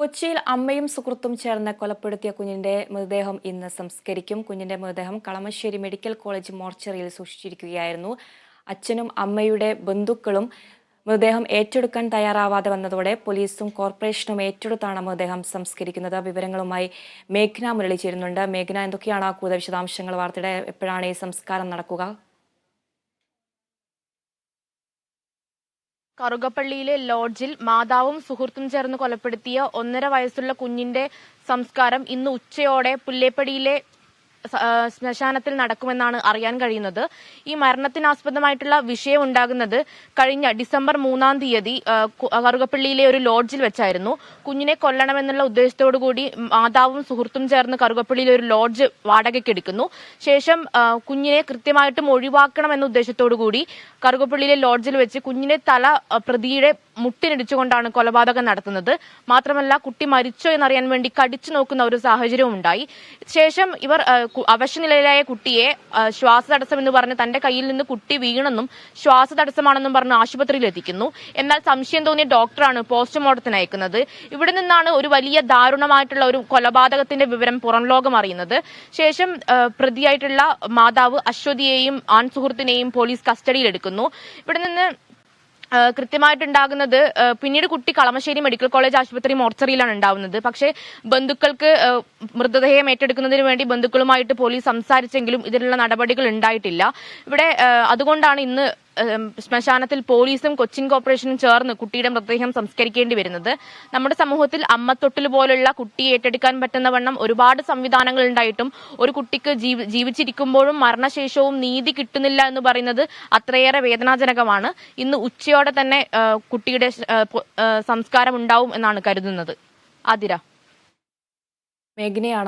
കൊച്ചിയിൽ അമ്മയും സുഹൃത്തും ചേർന്ന് കൊലപ്പെടുത്തിയ കുഞ്ഞിന്റെ മൃതദേഹം ഇന്ന് സംസ്കരിക്കും. കുഞ്ഞിന്റെ മൃതദേഹം കളമശ്ശേരി മെഡിക്കൽ കോളേജ് മോർച്ചറിയിൽ സൂക്ഷിച്ചിരിക്കുകയായിരുന്നു. അച്ഛനും അമ്മയുടെ ബന്ധുക്കളും മൃതദേഹം ഏറ്റെടുക്കാൻ തയ്യാറാവാതെ വന്നതോടെ പോലീസും കോർപ്പറേഷനും ഏറ്റെടുത്താണ് മൃതദേഹം സംസ്കരിക്കുന്നത്. വിവരങ്ങളുമായി മേഘ്ന മുരളി ചേരുന്നുണ്ട്. മേഘ്ന എന്തൊക്കെയാണ് കൂടുതൽ വിശദാംശങ്ങൾ വാർത്തയുടെ എപ്പോഴാണ് ഈ സംസ്കാരം നടക്കുക? കറുകപ്പള്ളിയിലെ ലോഡ്ജിൽ മാതാവും സുഹൃത്തും ചേർന്ന് കൊലപ്പെടുത്തിയ ഒന്നര വയസ്സുള്ള കുഞ്ഞിന്റെ സംസ്കാരം ഇന്ന് ഉച്ചയോടെ പുല്ലേപ്പടിയിലെ ശ്മശാനത്തിൽ നടക്കുമെന്നാണ് അറിയാൻ കഴിയുന്നത്. ഈ മരണത്തിനാസ്പദമായിട്ടുള്ള വിഷയം ഉണ്ടാകുന്നത് കഴിഞ്ഞ ഡിസംബർ മൂന്നാം തീയതി കറുകപ്പള്ളിയിലെ ഒരു ലോഡ്ജിൽ വെച്ചായിരുന്നു. കുഞ്ഞിനെ കൊല്ലണമെന്നുള്ള ഉദ്ദേശത്തോടു കൂടി മാതാവും സുഹൃത്തും ചേർന്ന് കറുകപ്പള്ളിയിലെ ഒരു ലോഡ്ജ് വാടകയ്ക്ക് എടുക്കുന്നു. ശേഷം കുഞ്ഞിനെ കൃത്യമായിട്ടും ഒഴിവാക്കണം എന്ന ഉദ്ദേശത്തോടു കൂടി കറുകപ്പള്ളിയിലെ ലോഡ്ജിൽ വെച്ച് കുഞ്ഞിനെ തല പ്രതിയുടെ മുട്ടിനിടിച്ചുകൊണ്ടാണ് കൊലപാതകം നടത്തുന്നത്. മാത്രമല്ല കുട്ടി മരിച്ചോ എന്നറിയാൻ വേണ്ടി കടിച്ചു നോക്കുന്ന ഒരു സാഹചര്യവും ഉണ്ടായി ശേഷം ഇവർ അവശനിലയിലായ കുട്ടിയെ ശ്വാസതടസ്സം എന്ന് പറഞ്ഞ് തന്റെ കയ്യിൽ നിന്ന് കുട്ടി വീണെന്നും ശ്വാസതടസ്സമാണെന്നും പറഞ്ഞ് ആശുപത്രിയിൽ എത്തിക്കുന്നു. എന്നാൽ സംശയം തോന്നിയ ഡോക്ടറാണ് പോസ്റ്റ്മോർട്ടത്തിന് അയക്കുന്നത്. ഇവിടെ നിന്നാണ് ഒരു വലിയ ദാരുണമായിട്ടുള്ള ഒരു കൊലപാതകത്തിന്റെ വിവരം പുറം ലോകം അറിയുന്നത്. ശേഷം പ്രതിയായിട്ടുള്ള മാതാവ് അശ്വതിയെയും ആൺ സുഹൃത്തിനെയും പോലീസ് കസ്റ്റഡിയിലെടുക്കുന്നു ഇവിടെ നിന്ന് കൃത്യമായിട്ടുണ്ടാകുന്നത് പിന്നീട് കുട്ടി കളമശ്ശേരി മെഡിക്കൽ കോളേജ് ആശുപത്രി മോർച്ചറിയിലാണ് ഉണ്ടാവുന്നത്. പക്ഷേ ബന്ധുക്കൾക്ക് മൃതദേഹം ഏറ്റെടുക്കുന്നതിന് വേണ്ടി ബന്ധുക്കളുമായിട്ട് പോലീസ് സംസാരിച്ചെങ്കിലും ഇതിനുള്ള നടപടികൾ ഉണ്ടായിട്ടില്ല. ഇവിടെ അതുകൊണ്ടാണ് ഇന്ന് ശ്മശാനത്തിൽ പോലീസും കൊച്ചിൻ കോർപ്പറേഷനും ചേർന്ന് കുട്ടിയുടെ മൃതദേഹം സംസ്കരിക്കേണ്ടി വരുന്നത്. നമ്മുടെ സമൂഹത്തിൽ അമ്മത്തൊട്ടിൽ പോലുള്ള കുട്ടി ഏറ്റെടുക്കാൻ പറ്റുന്ന വണ്ണം ഒരുപാട് സംവിധാനങ്ങൾ ഉണ്ടായിട്ടും ഒരു കുട്ടിക്ക് ജീവിച്ചിരിക്കുമ്പോഴും മരണശേഷവും നീതി കിട്ടുന്നില്ല എന്ന് പറയുന്നത് അത്രയേറെ വേദനാജനകമാണ്. ഇന്ന് ഉച്ചയോടെ തന്നെ കുട്ടിയുടെ സംസ്കാരം ഉണ്ടാവും എന്നാണ് കരുതുന്നത്. ആതിര.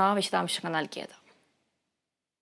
ആ വിശദാംശങ്ങൾ നൽകിയത്.